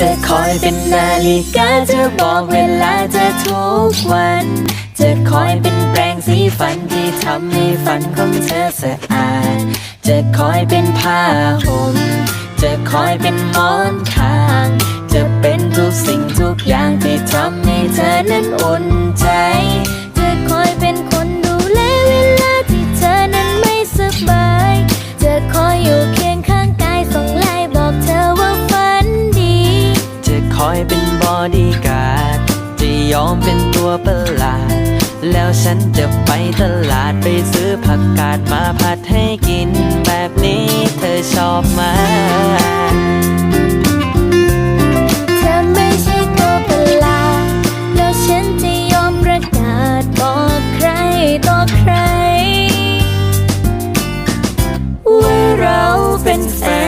จะคอยเป็นนาฬิกาจะบอกเวลาเธอทุกวัน จะคอยเป็นแปรงสีฟันที่ทำให้ฟันของเธอสะอาด จะคอยเป็นผ้าห่ม จะคอยเป็นหมอนข้าง จะเป็นทุกสิ่งทุกอย่างที่ทำให้เธอนั้นอุ่น ดีกาจะยอมเป็นตัวประหลาด แล้วฉันจะไปตลาดไปซื้อผักกาดมาผัดให้กิน แบบนี้เธอชอบไหมเป็นแฟน